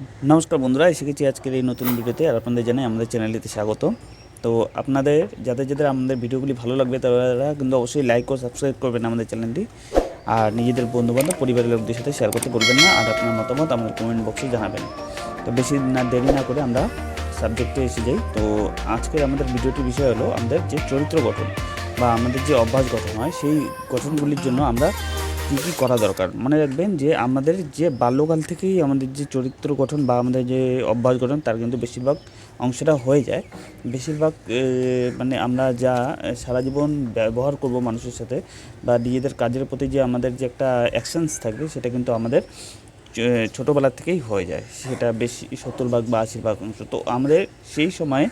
নমস্কার বন্ধুরা এসে গেছি আজকের এই নতুন ভিডিওতে আর আপনাদের জানাই আমাদের চ্যানেলটিতে স্বাগত। তো আপনাদের, যাদের যাদের আমাদের ভিডিওগুলি ভালো লাগবে তারা কিন্তু অবশ্যই লাইক ও সাবস্ক্রাইব করবেন আমাদের চ্যানেলটি। আর নিজেদের বন্ধুবান্ধব, পরিবারের লোকদের সাথে শেয়ার করতে বলবেন না আর আপনার মতামত আমাদের কমেন্ট বক্সে জানাবেন। তো বেশি না, দেরি না করে আমরা সাবজেক্টে এসে যাই। তো আজকের আমাদের ভিডিওটির বিষয় হলো আমাদের যে চরিত্র গঠন বা আমাদের যে অভ্যাস গঠন হয়, সেই গঠনগুলির জন্য আমরা কী কী করা দরকার? মনে রাখবেন যে আমাদের যে বাল্যকাল থেকেই আমাদের যে চরিত্র গঠন বা আমাদের যে অভ্যাস গঠন, তার কিন্তু বেশিরভাগ অংশটা হয়ে যায়। বেশিরভাগ মানে আমরা যা সারা জীবন ব্যবহার করব মানুষের সাথে বা নিজেদের কাজের প্রতি যে আমাদের যে একটা অ্যাকশনস থাকবে, সেটা কিন্তু আমাদের ছোটোবেলা থেকেই হয়ে যায়। সেটা বেশি, সত্তর ভাগ বা আশির ভাগ অংশ। তো আমাদের সেই সময়ে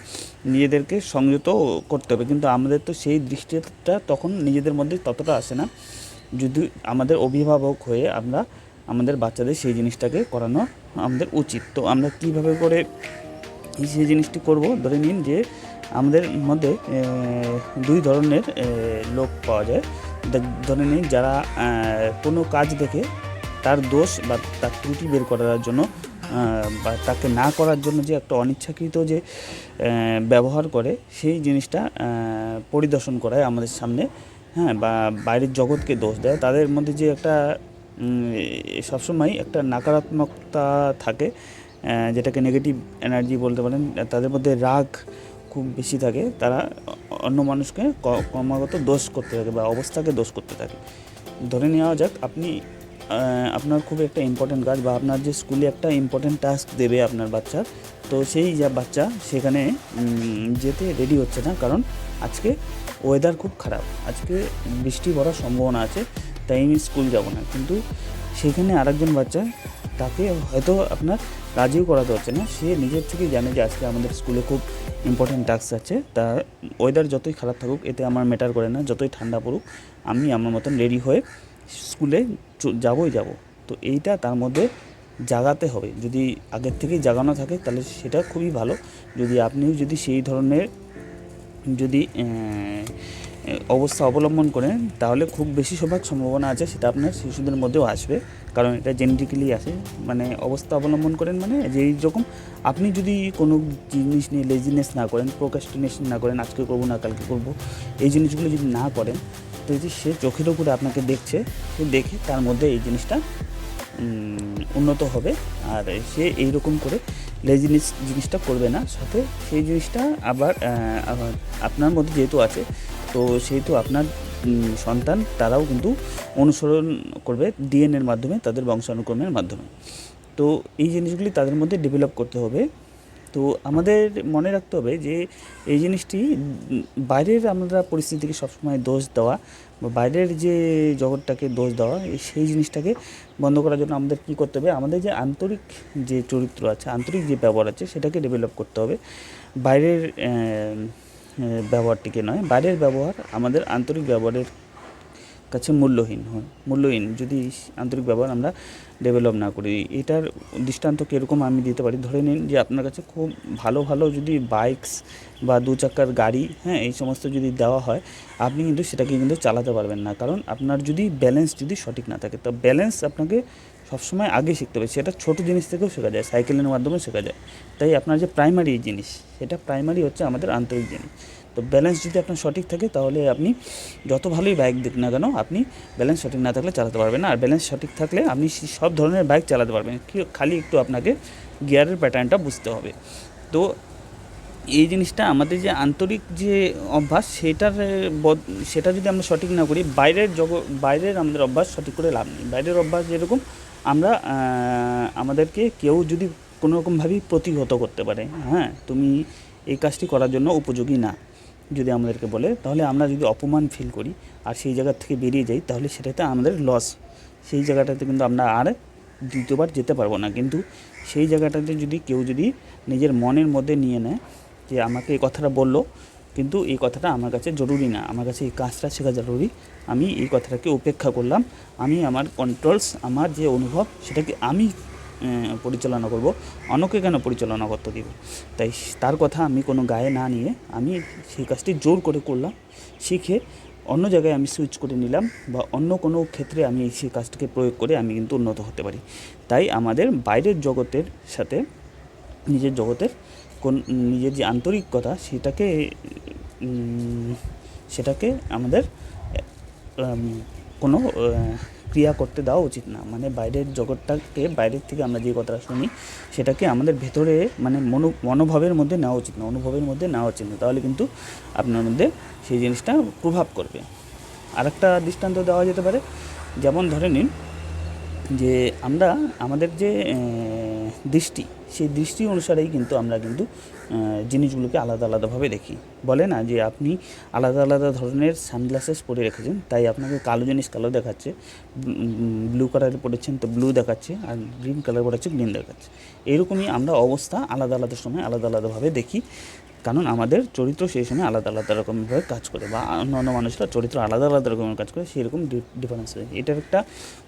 নিজেদেরকে সংযত করতে হবে। কিন্তু আমাদের তো সেই দৃষ্টিটা তখন নিজেদের মধ্যে ততটা আসে না। যদি আমাদের অভিভাবক হয়ে আমরা আমাদের বাচ্চাদের সেই জিনিসটাকে করানো আমাদের উচিত। তো আমরা কীভাবে করে সেই জিনিসটি করব? ধরে নিন যে আমাদের মধ্যে দুই ধরনের লোক পাওয়া যায়। ধরে নিন যারা কোনো কাজ দেখে তার দোষ বা তার ত্রুটি বের করার জন্য বা তাকে না করার জন্য যে একটা অনিচ্ছাকৃত যে ব্যবহার করে, সেই জিনিসটা পরিদর্শন করায় আমাদের সামনে। হ্যাঁ বা বাইরের জগৎকে দোষ দেয়, তাদের মধ্যে যে একটা সবসময় একটা নাকারাত্মকতা থাকে যেটাকে নেগেটিভ এনার্জি বলতে পারেন, তাদের মধ্যে রাগ খুব বেশি থাকে, তারা অন্য মানুষকে ক্রমাগত দোষ করতে থাকে বা অবস্থাকে দোষ করতে থাকে। ধরে নেওয়া যাক, আপনি আপনার খুব একটা ইম্পর্টেন্ট কাজ বা আপনার যে স্কুলে একটা ইম্পর্টেন্ট টাস্ক দেবে আপনার বাচ্চার তো সেই যা বাচ্চা সেখানে যেতে রেডি হচ্ছে না। কারণ আজকে ওয়েদার খুব খারাপ। আজকে বৃষ্টি পড়ার সম্ভাবনা আছে, তাই আমি স্কুল যাব না। কিন্তু সেখানে আরেকজন বাচ্চা, তাকে হয়তো আপনার রাজিও করাতে হচ্ছে না। সে নিজের থেকেই জানে যে আজকে আমাদের স্কুলে খুব ইম্পর্টেন্ট টাস্ক আছে। তা ওয়েদার যতই খারাপ থাকুক, এতে আমার ম্যাটার করে না। যতই ঠান্ডা পড়ুক, আমি আমার মতন রেডি হয়ে স্কুলে যাবই যাব। তো এইটা তার মধ্যে জাগাতে হবে। যদি আগের থেকেই জাগানো থাকে, তাহলে সেটা খুবই ভালো। যদি আপনিও যদি সেই ধরনের যদি অবস্থা অবলম্বন করেন, তাহলে খুব বেশি সৌভাগ্য সম্ভাবনা আছে, সেটা আপনার শিশুদের মধ্যেও আসবে। কারণ এটা জেনেটিক্যালি আসে মানে অবস্থা অবলম্বন করেন মানে যেই রকম। আপনি যদি কোনো জিনিস নিয়ে লেজিনেস না করেন প্রোকাস্টিনেশন না করেন, আজকে করব না, কালকে করব, এই জিনিসগুলো যদি না করেন তো যদি সে চোখের উপরে আপনাকে দেখছে সে দেখে তার মধ্যে এই জিনিসটা উন্নত হবে। আর সে এইরকম করে লেজিনেস জিনিসটা করবে না। সাথে সেই জিনিসটা আবার আপনার মধ্যে যেহেতু আছে, তো সেহেতু আপনার সন্তান, তারাও কিন্তু অনুসরণ করবে ডিএনএর মাধ্যমে, তাদের বংশানুক্রমের মাধ্যমে। তো এই জিনিসগুলি তাদের মধ্যে ডেভেলপ করতে হবে। তো আমাদের মনে রাখতে হবে যে এই জিনিসটি বাইরের আমরা পরিস্থিতিকে সবসময় দোষ দেওয়া বা বাইরের যে জগৎটাকে দোষ দেওয়া সেই জিনিসটাকে বন্ধ করার জন্য আমাদের কী করতে হবে? আমাদের যে আন্তরিক যে চরিত্র আছে, আন্তরিক যে ব্যবহার আছে, সেটাকে ডেভেলপ করতে হবে। বাইরের ব্যবহারটিকে নয়, বাইরের ব্যবহার আমাদের আন্তরিক ব্যবহারের কাছে মূল্যহীন হয়। মূল্যহীন যদি আন্তরিক ব্যবহার আমরা ডেভেলপ না করি। এটার দৃষ্টান্ত কীরকম আমি দিতে পারি? ধরে নিন যে আপনার কাছে খুব ভালো ভালো যদি বাইকস বা দু চাকার গাড়ি হ্যাঁ এই সমস্ত যদি দেওয়া হয়, আপনি কিন্তু সেটাকে কিন্তু চালাতে পারবেন না। কারণ আপনার যদি ব্যালেন্স যদি সঠিক না থাকে, তো ব্যালেন্স আপনাকে সবসময় আগে শিখতে হবে। সেটা ছোটো জিনিস থেকেও শেখা যায় সাইকেলের মাধ্যমে শেখা যায়। তাই আপনার যে প্রাইমারি জিনিস, সেটা প্রাইমারি হচ্ছে আমাদের আন্তরিক জিনিস। তো ব্যালেন্স যদি আপনার সঠিক থাকে, তাহলে আপনি যত ভালোই বাইক দেখ না কেন, আপনি ব্যালেন্স সঠিক না থাকলে চালাতে পারবেন না। আর ব্যালেন্স সঠিক থাকলে আপনি সব ধরনের বাইক চালাতে পারবেন। খালি একটু আপনাকে গিয়ারের প্যাটার্নটা বুঝতে হবে। তো এই জিনিসটা আমাদের যে আন্তরিক যে অভ্যাস, সেটার, বদ- সেটা যদি আমরা সঠিক না করি, বাইরের জগ, বাইরের আমাদের অভ্যাস সঠিক করে লাভ নেই। বাইরের অভ্যাস যেরকম, আমরা আমাদেরকে কেউ যদি কোনো রকমভাবেই প্রতিহত করতে পারে হ্যাঁ? তুমি এই কাজটি করার জন্য উপযোগী না। যদি আমাদেরকে বলে, তাহলে আমরা যদি অপমান ফিল করি আর সেই জায়গা থেকে বেরিয়ে যাই, তাহলে সেটাতে আমাদের লস সেই জায়গাটাতে কিন্তু আমরা আর দ্বিতীয়বার যেতে পারব না। কিন্তু সেই জায়গাটাতে যদি কেউ যদি নিজের মনের মধ্যে নিয়ে নেয় যে আমাকে এই কথাটা বলল, কিন্তু এই কথাটা আমার কাছে জরুরি না, আমার কাছে এই কাজটা শেখা জরুরি, আমি এই কথাটাকে উপেক্ষা করলাম, আমি আমার কন্ট্রোলস আমার যে অনুভব, সেটাকে আমি পরিচালনা করব। অন্যকে কেন পরিচালনা করতে দিব? তাই তার কথা আমি কোনো গায়ে না নিয়ে আমি সেই কাজটি জোর করে করলাম, শিখে অন্য জায়গায় আমি সুইচ করে নিলাম বা অন্য কোনো ক্ষেত্রে আমি সেই কাজটাকে প্রয়োগ করে আমি কিন্তু উন্নত হতে পারি। তাই আমাদের বাইরের জগতের সাথে, নিজের জগতের কোন, নিজের যে আন্তরিকতা সেটাকে সেটাকে আমাদের কোনো ক্রিয়া করতে দেওয়া উচিত না। মানে বাইরের জগৎটাকে বাইরের থেকে আমরা যে কথাটা শুনি, সেটাকে আমাদের ভেতরে মানে মনো, মনোভাবের মধ্যে নেওয়া উচিত না, অনুভবের মধ্যে নেওয়া উচিত না। তাহলে কিন্তু আপনার মধ্যে সেই জিনিসটা প্রভাব করবে। আরেকটা দৃষ্টান্ত দেওয়া যেতে পারে, যেমন ধরে নিন যে আমরা, আমাদের যে দৃষ্টি। সেই দৃষ্টি অনুসারেই কিন্তু আমরা কিন্তু জিনিসগুলোকে আলাদা আলাদাভাবে দেখি। বলে না যে আপনি আলাদা আলাদা ধরনের সানগ্লাসেস পরে রেখেছেন, তাই আপনাকে কালো জিনিস কালো দেখাচ্ছে, ব্লু কালার পড়েছেন তো ব্লু দেখাচ্ছে, আর গ্রিন কালার পরেছে গ্রিন দেখাচ্ছে। এরকমই আমরা অবস্থা আলাদা আলাদা সময় আলাদা আলাদাভাবে দেখি, কারণ আমাদের চরিত্র সেই সময় আলাদা আলাদা রকমভাবে কাজ করে, বা অন্য অন্য মানুষরা চরিত্র আলাদা আলাদা রকমের কাজ করে, সেরকম ডিফারেন্স এটার একটা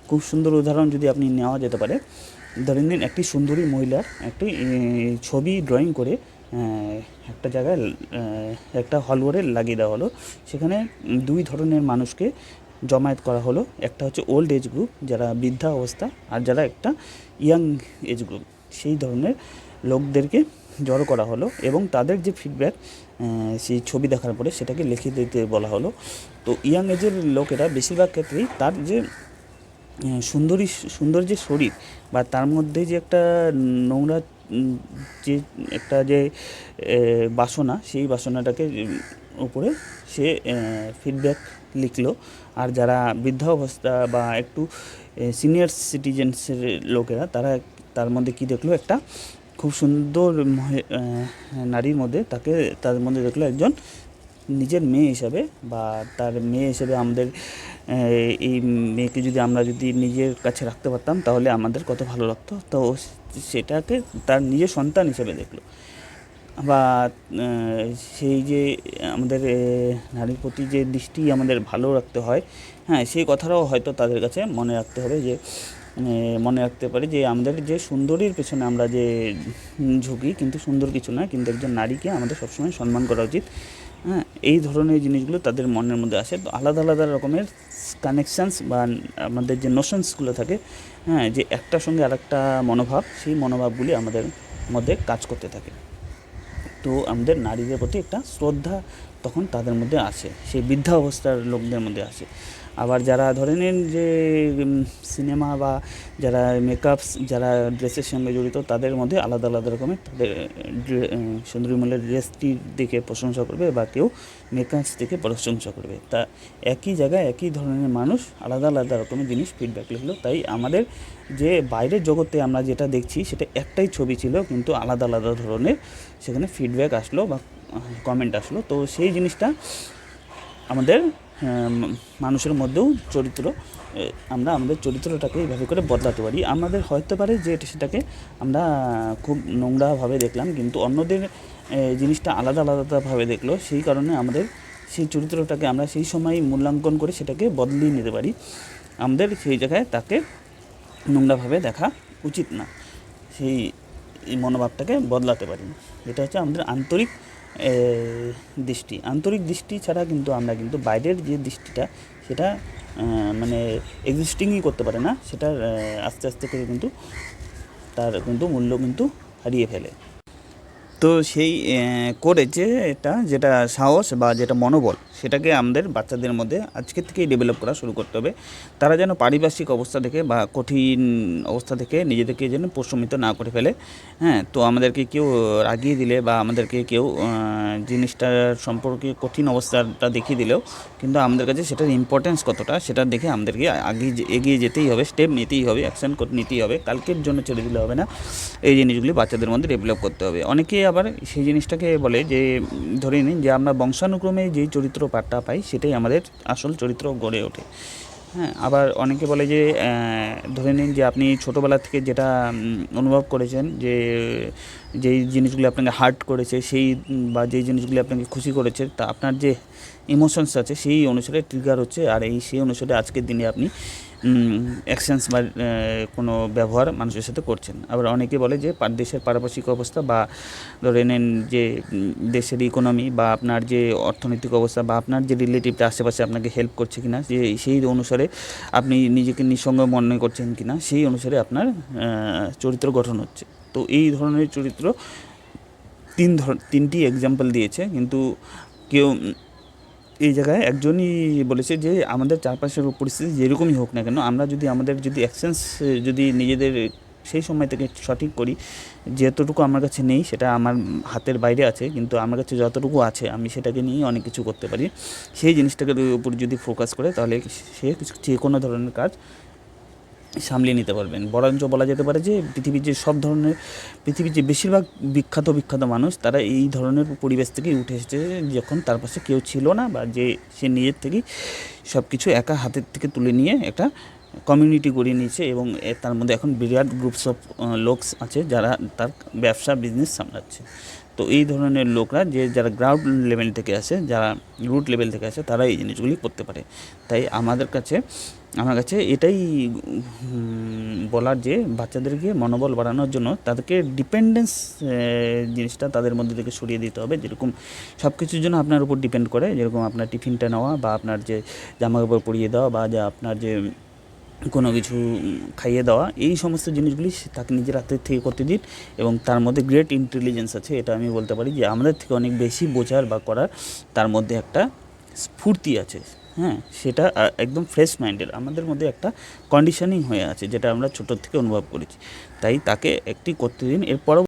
খুব সুন্দর উদাহরণ যদি আপনি নেওয়া যেতে পারে নিন একটি সুন্দরী মহিলার একটি ছবি ড্রয়িং করে একটা জায়গায় একটা হলওয়ারে লাগিয়ে দেওয়া হলো। সেখানে দুই ধরনের মানুষকে জমায়েত করা হলো। একটা হচ্ছে ওল্ড এজ গ্রুপ যারা বৃদ্ধা অবস্থা, আর যারা একটা ইয়াং এজ গ্রুপ সেই ধরনের লোকদেরকে জড়ো করা হলো এবং তাদের যে ফিডব্যাক সেই ছবি দেখার পরে সেটাকে লিখে দিতে বলা হলো। তো ইয়াং এজের লোকেরা বেশিরভাগ ক্ষেত্রেই তার যে সুন্দরী, সুন্দর যে শরীর বা তার মধ্যে যে একটা নোংরা যে একটা যে বাসনা, সেই বাসনাটাকে উপরে সে ফিডব্যাক লিখলো। আর যারা বৃদ্ধা অবস্থা বা একটু সিনিয়র সিটিজেন্সের লোকেরা, তারা তার মধ্যে কি দেখল? একটা খুব সুন্দর নারীর মধ্যে তাকে, তার মধ্যে দেখল একজন নিজের মেয়ে হিসাবে বা তার মেয়ে হিসেবে আমাদের এই মেয়েকে যদি আমরা যদি নিজের কাছে রাখতে পারতাম, তাহলে আমাদের কত ভালো লাগতো। তো সেটাকে তার নিজের সন্তান হিসেবে দেখল। বা সেই যে আমাদের নারীর প্রতি যে দৃষ্টি আমাদের ভালো রাখতে হয় হ্যাঁ সেই কথাটাও হয়তো তাদের কাছে মনে রাখতে হবে যে মানে মনে রাখতে পারি যে, আমাদের যে সুন্দরীর পেছনে আমরা যে ঝুঁকি, কিন্তু সুন্দর কিছু না কিন্তু একজন নারীকে আমাদের সবসময় সম্মান করা উচিত। এই ধরনের জিনিসগুলো তাদের মনের মধ্যে আসে। তো আলাদা আলাদা রকমের কানেকশানস বা আমাদের যে নোশনসগুলো থাকে হ্যাঁ যে একটার সঙ্গে আরেকটা মনোভাব, সেই মনোভাবগুলি আমাদের মধ্যে কাজ করতে থাকে। তো আমাদের নারীদের প্রতি একটা শ্রদ্ধা তখন তাদের মধ্যে আসে। সেই বৃদ্ধা অবস্থার লোকদের মধ্যে আসে। আবার যারা ধরে নিন যে সিনেমা বা যারা মেকআপস যারা ড্রেসের সঙ্গে জড়িত তাদের মধ্যে আলাদা আলাদা রকমের তাদের ড্রে- আহ, সুন্দরী মহিলার ড্রেসটির দিকে প্রশংসা করবে বা কেউ মেকআপস দিকে প্রশংসা করবে। তা একই জায়গায় একই ধরনের মানুষ আলাদা আলাদা রকমের জিনিস ফিডব্যাক লিখলো তাই আমাদের যে বাইরের জগতে আমরা যেটা দেখছি সেটা একটাই ছবি ছিল কিন্তু আলাদা আলাদা ধরনের সেখানে ফিডব্যাক আসলো বা কমেন্ট আসলো। তো সেই জিনিসটা আমাদের মানুষের মধ্যেও চরিত্র আমরা আমাদের চরিত্রটাকে এইভাবে করে বদলাতে পারি। আমাদের হয়তো পারে যে সেটাকে আমরা খুব নোংরাভাবে দেখলাম, কিন্তু অন্যদের জিনিসটা আলাদা আলাদাভাবে দেখল। সেই কারণে আমাদের সেই চরিত্রটাকে আমরা সেই সময় মূল্যাঙ্কন করে সেটাকে বদলিয়ে নিতে পারি। আমাদের সেই জায়গায় তাকে নোংরাভাবে দেখা উচিত না। সেই মনোভাবটাকে বদলাতে পারি। এটা হচ্ছে আমাদের আন্তরিক দৃষ্টি। আন্তরিক দৃষ্টি ছাড়া কিন্তু আমরা কিন্তু বাইরের যে দৃষ্টিটা, সেটা মানে এক্সিস্টিংই করতে পারে না। সেটা আস্তে আস্তে করে কিন্তু তার কিন্তু মূল্য কিন্তু হারিয়ে ফেলে। তো সেই করে যে এটা, যেটা সাহস বা যেটা মনোবল সেটাকে আমাদের বাচ্চাদের মধ্যে আজকে থেকেই ডেভেলপ করা শুরু করতে হবে। তারা যেন পারিপার্শ্বিক অবস্থা থেকে বা কঠিন অবস্থা থেকে নিজেদেরকে যেন প্রশমিত না করে ফেলে। হ্যাঁ তো আমাদেরকে কেউ রাগিয়ে দিলে বা আমাদেরকে কেউ জিনিসটার সম্পর্কে কঠিন অবস্থাটা দেখিয়ে দিলেও কিন্তু আমাদের কাছে সেটার ইম্পর্টেন্স কতটা সেটা দেখে আমাদেরকে আগে এগিয়ে যেতেই হবে স্টেপ নিতেই হবে অ্যাকশন নিতেই হবে। কালকের জন্য ছেড়ে দিলে হবে না। এই জিনিসগুলি বাচ্চাদের মধ্যে ডেভেলপ করতে হবে। অনেকে আবার সেই জিনিসটাকে বলে যে, ধরে নিন যে আমরা বংশানুক্রমে যেই চরিত্র পাঠটা পাই, সেটাই আমাদের আসল চরিত্র গড়ে ওঠে। হ্যাঁ আবার অনেকে বলে যে ধরে নিন যে আপনি ছোটোবেলা থেকে যেটা অনুভব করেছেন যে, যেই জিনিসগুলি আপনাকে হার্ট করেছে, সেই, বা যেই জিনিসগুলি আপনাকে খুশি করেছে, তা আপনার যে ইমোশনস আছে, সেই অনুসারে ট্রিগার হচ্ছে, আর এই সেই অনুসারে আজকের দিনে আপনি অ্যাকশনস বা কোনো ব্যবহার মানুষের সাথে করছেন। আবার অনেকে বলে যে দেশের পারিপার্শ্বিক অবস্থা বা ধরে নেন যে দেশের ইকোনমি বা আপনার যে অর্থনৈতিক অবস্থা বা আপনার যে রিলেটিভটা আশেপাশে আপনাকে হেল্প করছে কিনা, যে সেই অনুসারে আপনি নিজেকে নিঃসঙ্গ মনে করছেন কিনা, সেই অনুসারে আপনার চরিত্র গঠন হচ্ছে। তো এই ধরনের চরিত্র তিন ধর, তিনটি এক্সাম্পল দিয়েছে, কিন্তু কেউ এই জায়গায় একজনই বলেছে যে আমাদের চারপাশের পরিস্থিতি যেরকমই হোক না কেন, আমরা যদি আমাদের যদি অ্যাকসেন্স যদি নিজেদের সেই সময় থেকে সঠিক করি, যেতটুকু আমার কাছে নেই সেটা আমার হাতের বাইরে আছে, কিন্তু আমার কাছে যতটুকু আছে আমি সেটাকে নিয়ে অনেক কিছু করতে পারি। সেই জিনিসটাকে উপর যদি ফোকাস করে তাহলে সে যে কোনো ধরনের কাজ সামলিয়ে নিতে পারবেন। বরঞ্চ বলা যেতে পারে যে পৃথিবীর যে সব ধরনের, পৃথিবীর যে বেশিরভাগ বিখ্যাত বিখ্যাত মানুষ, তারা এই ধরনের পরিবেশ থেকেই উঠে এসেছে যখন তার পাশে কেউ ছিল না বা যে সে নিজের থেকেই সব কিছু একা হাতের থেকে তুলে নিয়ে একটা কমিউনিটি গড়িয়ে নিয়েছে এবং তার মধ্যে এখন বিরাট গ্রুপস অফ লোকস আছে যারা তার ব্যবসা বিজনেস সামলাচ্ছে। তো এই ধরনের লোকরা যে যারা গ্রাউন্ড লেভেল থেকে আসে, যারা রুট লেভেল থেকে আসে, তারা এই জিনিসগুলি করতে পারে। তাই আমাদের কাছে, আমার কাছে এটাই বলার যে বাচ্চাদেরকে মনোবল বাড়ানোর জন্য তাদেরকে ডিপেন্ডেন্স জিনিসটা তাদের মধ্যে থেকে সরিয়ে দিতে হবে। যেরকম সব কিছুর জন্য আপনার উপর ডিপেন্ড করে, যেরকম আপনার টিফিনটা নেওয়া বা আপনার যে জামা কাপড় পরিয়ে দেওয়া বা যে আপনার যে কোনো কিছু খাইয়ে দেওয়া, এই সমস্ত জিনিসগুলি তাকে নিজের হাতের থেকে করতে দিন এবং তার মধ্যে গ্রেট ইন্টেলিজেন্স আছে, এটা আমি বলতে পারি যে আমাদের থেকে অনেক বেশি বোঝার বা করার তার মধ্যে একটা স্ফূর্তি আছে হ্যাঁ? সেটা একদম ফ্রেশ মাইন্ডের আমাদের মধ্যে একটা কন্ডিশনিং হয়ে আছে যেটা আমরা ছোটোর থেকে অনুভব করেছি। তাই তাকে একটি করতে দিন এরপরও